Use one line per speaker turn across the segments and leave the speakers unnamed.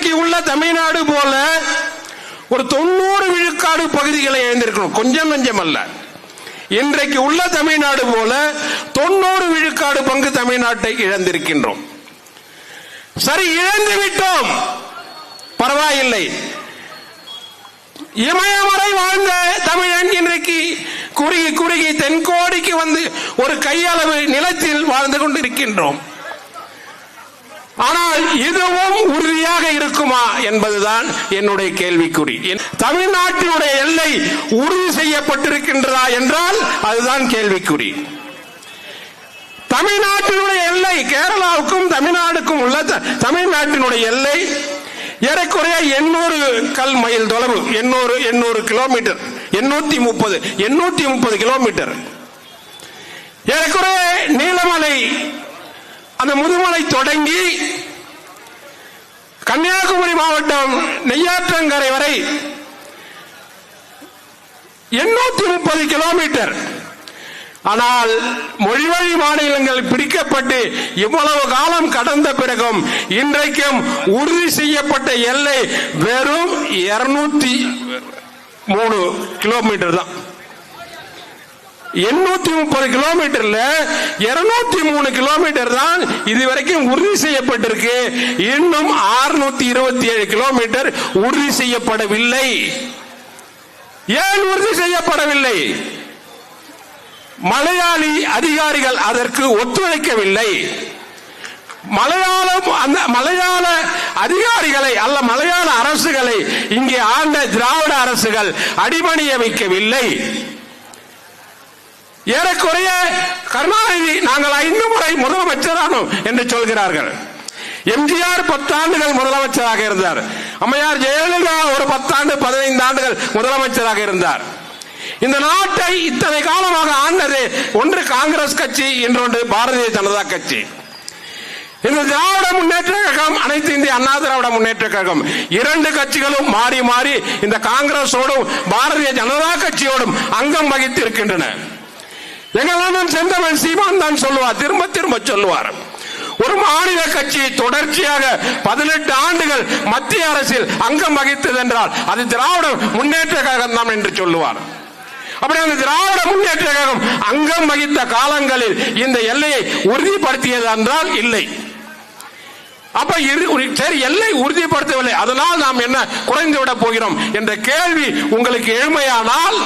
இன்றைக்கு உள்ள தமிழ்நாடு போல ஒரு தொண்ணூறு விழுக்காடு பகுதிகளை இழந்திருக்கணும் கொஞ்சம் கொஞ்சம் அல்ல இன்றைக்கு உள்ள தமிழ்நாடு போல தொண்ணூறு விழுக்காடு பங்கு தமிழ்நாட்டை இழந்திருக்கின்றோம். சரி இழந்து விட்டோம். பரவாயில்லை. இமயமுறை வாழ்ந்த தமிழன் இன்றைக்கு குறுகி குறுகி தென்கோடிக்கு வந்து ஒரு கையளவு நிலத்தில் வாழ்ந்து கொண்டிருக்கின்றோம். ஆனால் இதுவும் உறுதியாக இருக்குமா என்பதுதான் என்னுடைய கேள்விக்குறி. தமிழ்நாட்டினுடைய எல்லை உறுதி செய்யப்பட்டிருக்கின்றதா என்றால் அதுதான் கேள்விக்குறி. தமிழ்நாட்டினுடைய எல்லை கேரளாவுக்கும் தமிழ்நாடுக்கும் உள்ள தமிழ்நாட்டினுடைய எல்லை ஏறக்குறைய எண்ணூறு கல் மைல் தொலைவு எண்ணூறு எண்ணூறு கிலோமீட்டர் எண்ணூத்தி முப்பது எண்ணூத்தி முப்பது கிலோமீட்டர். ஏறக்குறைய நீலமலை அந்த முதுமலை தொடங்கி மாவட்டம் நெய்யாற்றங்கரை வரை எண்ணூத்தி முப்பது கிலோமீட்டர். ஆனால் மொழிவழி மாநிலங்கள் பிடிக்கப்பட்டு இவ்வளவு காலம் கடந்த பிறகும் இன்றைக்கும் உறுதி செய்யப்பட்ட எல்லை வெறும் இருநூத்தி மூணு கிலோமீட்டர் தான். எண்ணூத்தி முப்பது கிலோமீட்டர்ல இருநூத்தி மூணு கிலோமீட்டர் தான் இதுவரைக்கும் உறுதி செய்யப்பட்டிருக்கு. இன்னும் 627 இருபத்தி ஏழு கிலோமீட்டர் உறுதி செய்யப்படவில்லை. ஏன் உறுதி செய்யப்படவில்லை? மலையாளி அதிகாரிகள் அதற்கு ஒத்துழைக்கவில்லை. மலையாளம் அந்த மலையாள அதிகாரிகளை அல்ல மலையாள அரசுகளை இங்கே ஆண்ட திராவிட அரசுகள் அடிபணிய வைக்கவில்லை. ஏறக்குறைய கருணாநிதி நாங்கள் ஐந்து முறை முதலமைச்சரானோம் என்று சொல்கிறார்கள். எம்ஜிஆர் பத்தாண்டுகள் முதலமைச்சராக இருந்தார். அம்மையார் ஜெயலலிதா ஒரு பத்தாண்டு பதினைந்து ஆண்டுகள் முதலமைச்சராக இருந்தார். இந்த நாட்டை இத்தனை காலமாக ஆண்டது ஒன்று காங்கிரஸ் கட்சி இன்னொன்று பாரதிய ஜனதா கட்சி. இந்த திராவிட முன்னேற்ற கழகம் அனைத்து இந்திய அண்ணா திராவிட முன்னேற்ற கழகம் இரண்டு கட்சிகளும் மாறி மாறி இந்த காங்கிரஸோடும் பாரதிய ஜனதா கட்சியோடும் அங்கம் வகித்து இருக்கின்றன எங்கள் செந்தமன் சீமான் தான் சொல்லுவார் திரும்ப திரும்ப சொல்லுவார். ஒரு மாநில கட்சி தொடர்ச்சியாக பதினெட்டு ஆண்டுகள் மத்திய அரசில் அங்கம் வகித்தது என்றால் அது திராவிட முன்னேற்ற கழகம் தான் என்று சொல்லுவார். அப்படி அந்த திராவிட முன்னேற்ற கழகம் அங்கம் வகித்த காலங்களில் இந்த எல்லையை உறுதிப்படுத்தியது என்றால் இல்லை. அப்ப சரி எல்லை உறுதிப்படுத்தவில்லை. அதனால் நாம் என்ன குறைந்து விட போகிறோம் என்ற கேள்வி உங்களுக்கு எழுமையானால்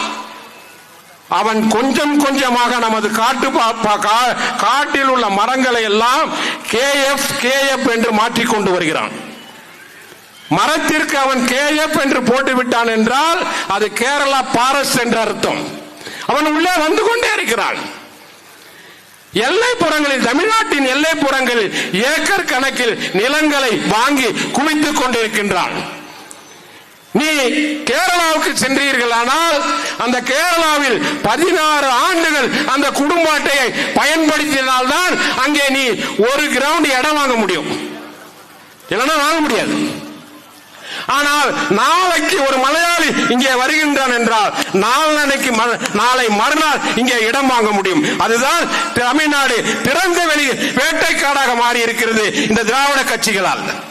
அவன் கொஞ்சம் கொஞ்சமாக நமது காட்டு கா- காட்டில் உள்ள மரங்களை எல்லாம் கேஎஃப் கேஎஃப் என்று மாற்றிக்கொண்டு வருகிறான். மரத்திற்கு அவன் கேஎஃப் என்று போட்டு விட்டான் என்றால் அது கேரளா பாரஸ் என்று அர்த்தம். அவன் உள்ளே வந்து கொண்டே இருக்கிறான். எல்லைப்புறங்களில் தமிழ்நாட்டின் எல்லைப்புறங்களில் ஏக்கர் கணக்கில் நிலங்களை வாங்கி குவித்துக் கொண்டிருக்கின்றான். நீ கேரளாவுக்கு சென்றீர்களானால் அந்த கேரளாவில் பதினாறு ஆண்டுகள் அந்த குடும்ப அட்டையை பயன்படுத்தினால்தான் அங்கே நீ ஒரு கிரவுண்ட் இடம் வாங்க முடியும். இல்லைன்னா வாங்க முடியாது. ஆனால் நாளைக்கு ஒரு மலையாளி இங்கே வருகின்றான் என்றால் நாளைக்கு ம- நாளை மறுநாள் இங்கே இடம் வாங்க முடியும். அதுதான் தமிழ்நாடு திறந்த வெளி வேட்டைக்காடாக மாறி இருக்கிறது இந்த திராவிட கட்சிகளால்.